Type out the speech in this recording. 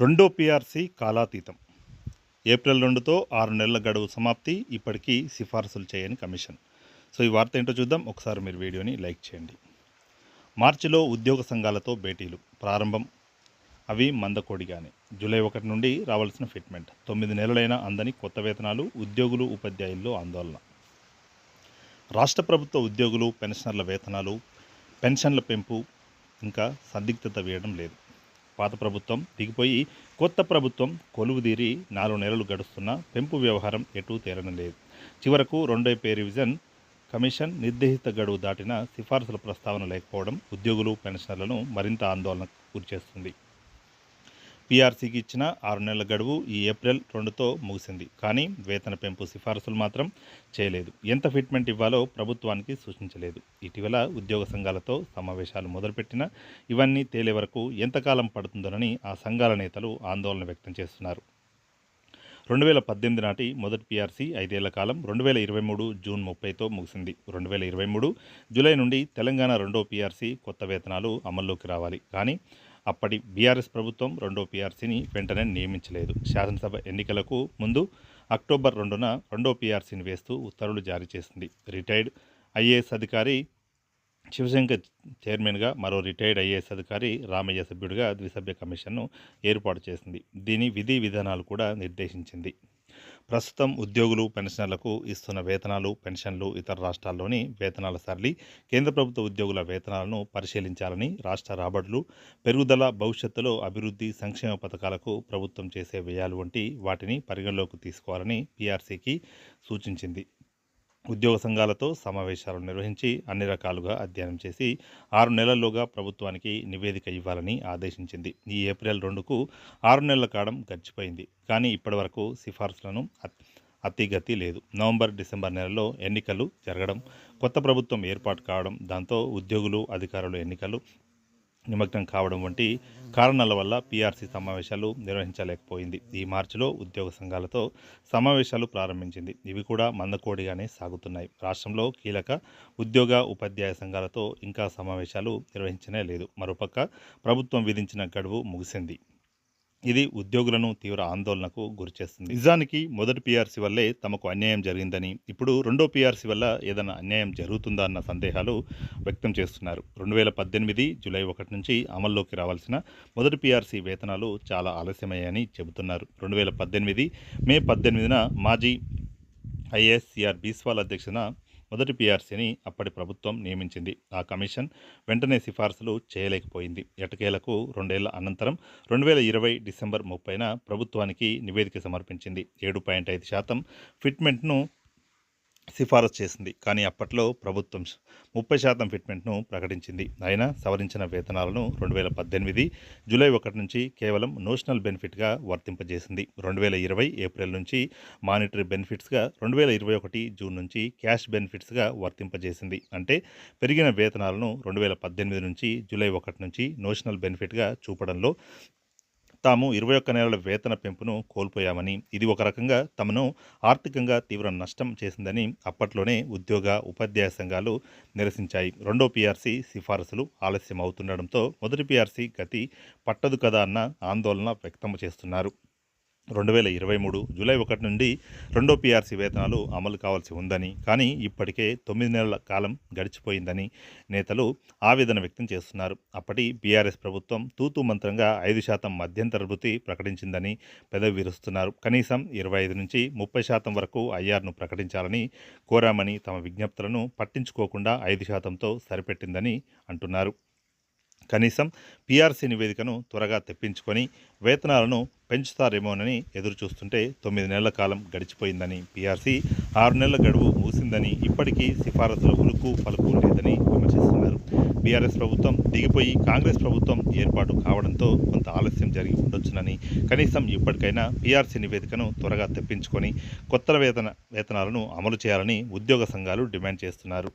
రెండో PRC కాలాతీతం. April రెండుతో ఆరు నెలల గడువు సమాప్తి. ఇప్పటికీ సిఫార్సులు చేయని కమిషన్. సో ఈ వార్త ఏంటో చూద్దాం. ఒకసారి మీరు వీడియోని లైక్ చేయండి. మార్చిలో ఉద్యోగ సంఘాలతో భేటీలు ప్రారంభం. అవి మందకోడిగానే. జూలై ఒకటి నుండి రావాల్సిన ఫిట్మెంట్. తొమ్మిది నెలలైనా అందని కొత్త వేతనాలు ఉద్యోగులు ఉపాధ్యాయుల్లో ఆందోళన. రాష్ట్ర ప్రభుత్వ ఉద్యోగులు పెన్షనర్ల వేతనాలు పెన్షన్ల పెంపు ఇంకా సందిగ్ధత వేయడం లేదు. పాత ప్రభుత్వం దిగిపోయి కొత్త ప్రభుత్వం కొలువుదీరి నాలుగు నెలలు గడుస్తున్న పెంపు వ్యవహారం ఎటూ తేలడం లేదు చివరకు రెండో పే రివిజన్ కమిషన్ నిర్దేశిత గడువు దాటిన సిఫార్సుల ప్రస్తావన లేకపోవడం ఉద్యోగులు పెన్షనర్లను మరింత ఆందోళనకు గురిచేస్తుంది. పీఆర్సీకి ఇచ్చిన ఆరు నెలల గడువు ఈ ఏప్రిల్ రెండుతో ముగిసింది. కానీ వేతన పెంపు సిఫారసులు మాత్రం చేయలేదు. ఎంత ఫిట్మెంట్ ఇవ్వాలో ప్రభుత్వానికి సూచించలేదు. ఇటీవల ఉద్యోగ సంఘాలతో సమావేశాలు మొదలుపెట్టినా ఇవన్నీ తేలే వరకు ఎంతకాలం పడుతుందోనని ఆ సంఘాల నేతలు ఆందోళన వ్యక్తం చేస్తున్నారు. రెండు వేల పద్దెనిమిది నాటి మొదటి పీఆర్సీ ఐదేళ్ళ కాలం రెండు వేల ఇరవై మూడు జూన్ ముప్పైతో ముగిసింది. రెండు వేల ఇరవై మూడు జూలై నుండి తెలంగాణ రెండో పీఆర్సీ కొత్త వేతనాలు అమల్లోకి రావాలి. కానీ అప్పటి బీఆర్ఎస్ ప్రభుత్వం రెండో పీఆర్సీని వెంటనే నియమించలేదు. శాసనసభ ఎన్నికలకు ముందు అక్టోబర్ రెండున రెండో పీఆర్సీని వేస్తూ ఉత్తర్వులు జారీ చేసింది. రిటైర్డ్ ఐఏఎస్ అధికారి శివశంకర్ చైర్మన్గా మరో రిటైర్డ్ ఐఏఎస్ అధికారి రామయ్య సభ్యుడిగా ద్విసభ్య కమిషన్ను ఏర్పాటు చేసింది. దీని విధి విధానాలు కూడా నిర్దేశించింది. ప్రస్తుతం ఉద్యోగులు పెన్షనర్లకు ఇస్తున్న వేతనాలు పెన్షన్లు ఇతర రాష్ట్రాల్లోని వేతనాల సరళి కేంద్ర ప్రభుత్వ ఉద్యోగుల వేతనాలను పరిశీలించాలని రాష్ట్ర రాబడులు పెరుగుదల భవిష్యత్తులో అభివృద్ధి సంక్షేమ పథకాలకు ప్రభుత్వం చేసే వ్యయాలు వంటి వాటిని పరిగణలోకి తీసుకోవాలని పీఆర్సీకి సూచించింది. ఉద్యోగ సంఘాలతో సమావేశాలు నిర్వహించి అన్ని రకాలుగా అధ్యయనం చేసి ఆరు నెలల్లోగా ప్రభుత్వానికి నివేదిక ఇవ్వాలని ఆదేశించింది. ఈ ఏప్రిల్ రెండుకు ఆరు నెలల కాలం గడిచిపోయింది. కానీ ఇప్పటివరకు సిఫార్సులను అతిగతి లేదు. నవంబర్ డిసెంబర్ నెలలో ఎన్నికలు జరగడం కొత్త ప్రభుత్వం ఏర్పాటు కావడం దాంతో ఉద్యోగులు అధికారులు ఎన్నికలు నిమగ్నం కావడం వంటి కారణాల వల్ల పీఆర్సీ సమావేశాలు నిర్వహించలేకపోయింది. ఈ మార్చిలో ఉద్యోగ సంఘాలతో సమావేశాలు ప్రారంభించింది. ఇవి కూడా మందకోడిగానే సాగుతున్నాయి. రాష్ట్రంలో కీలక ఉద్యోగ ఉపాధ్యాయ సంఘాలతో ఇంకా సమావేశాలు నిర్వహించనే లేదు. మరోపక్క ప్రభుత్వం విధించిన గడువు ముగిసింది. ఇది ఉద్యోగులను తీవ్ర ఆందోళనకు గురిచేస్తుంది నిజానికి మొదటి పీఆర్సీ వల్లే తమకు అన్యాయం జరిగిందని ఇప్పుడు రెండో పీఆర్సీ వల్ల ఏదైనా అన్యాయం జరుగుతుందా అన్న సందేహాలు వ్యక్తం చేస్తున్నారు. రెండు వేల పద్దెనిమిది జూలై ఒకటి నుంచి అమల్లోకి రావాల్సిన మొదటి పీఆర్సీ వేతనాలు చాలా ఆలస్యమయ్యాయని చెబుతున్నారు. రెండు వేల పద్దెనిమిది మే పద్దెనిమిదిన మాజీ ఐఎస్సిఆర్ బీస్వాల్ అధ్యక్షన మొదటి పీఆర్సీని అప్పటి ప్రభుత్వం నియమించింది. ఆ కమిషన్ వెంటనే సిఫార్సులు చేయలేకపోయింది. ఎటకేలకు రెండేళ్ళ అనంతరం రెండు వేల ఇరవై డిసెంబర్ ముప్పైన ప్రభుత్వానికి నివేదిక సమర్పించింది. ఏడు పాయింట్ ఐదు శాతం ఫిట్మెంట్ను సిఫారసు చేసింది. కానీ అప్పట్లో ప్రభుత్వం ముప్పై శాతం ఫిట్మెంట్ను ప్రకటించింది. అయినా సవరించిన వేతనాలను రెండు వేల పద్దెనిమిది జూలై ఒకటి నుంచి కేవలం నోషనల్ బెనిఫిట్గా వర్తింపజేసింది. రెండు వేల ఇరవై ఏప్రిల్ నుంచి మానిటరీ బెనిఫిట్స్గా రెండు వేల ఇరవై ఒకటి జూన్ నుంచి క్యాష్ బెనిఫిట్స్గా వర్తింపజేసింది. అంటే పెరిగిన వేతనాలను రెండు వేల పద్దెనిమిది నుంచి జూలై ఒకటి నుంచి నోషనల్ బెనిఫిట్గా చూపడంలో తాము ఇరవై ఒక్క నెలల వేతన పెంపును కోల్పోయామని ఇది ఒక రకంగా తమను ఆర్థికంగా తీవ్ర నష్టం చేసిందని అప్పట్లోనే ఉద్యోగ ఉపాధ్యాయ సంఘాలు నిరసించాయి. రెండో పీఆర్సీ సిఫారసులు ఆలస్యం అవుతుండడంతో మొదటి పీఆర్సీ గతి పట్టదు కదా అన్న ఆందోళన వ్యక్తం చేస్తున్నారు. రెండు వేల ఇరవై మూడు జూలై ఒకటి నుండి రెండో పీఆర్సీ వేతనాలు అమలు కావాల్సి ఉందని కానీ ఇప్పటికే తొమ్మిది నెలల కాలం గడిచిపోయిందని నేతలు ఆవేదన వ్యక్తం చేస్తున్నారు. అప్పటి బీఆర్ఎస్ ప్రభుత్వం తూతు మంత్రంగా ఐదు శాతం మధ్యంతర వృత్తి ప్రకటించిందని పెదవి విరుస్తున్నారు. కనీసం ఇరవై ఐదు నుంచి ముప్పై శాతం వరకు ఐఆర్ను ప్రకటించాలని కోరామని తమ విజ్ఞప్తులను పట్టించుకోకుండా ఐదు శాతంతో సరిపెట్టిందని అంటున్నారు. కనీసం పీఆర్సీ నివేదికను త్వరగా తెప్పించుకొని వేతనాలను పెంచుతారేమోనని ఎదురు చూస్తుంటే తొమ్మిది నెలల కాలం గడిచిపోయిందని పీఆర్సీ ఆరు నెలల గడువు ముగిసిందని ఇప్పటికీ సిఫారసుల ఉలుకు పలుకు లేదని విమర్శిస్తున్నారు. బీఆర్ఎస్ ప్రభుత్వం దిగిపోయి కాంగ్రెస్ ప్రభుత్వం ఏర్పాటు కావడంతో కొంత ఆలస్యం జరిగి ఉండొచ్చునని కనీసం ఇప్పటికైనా పీఆర్సీ నివేదికను త్వరగా తెప్పించుకొని కొత్త వేతన వేతనాలను అమలు చేయాలని ఉద్యోగ సంఘాలు డిమాండ్ చేస్తున్నారు.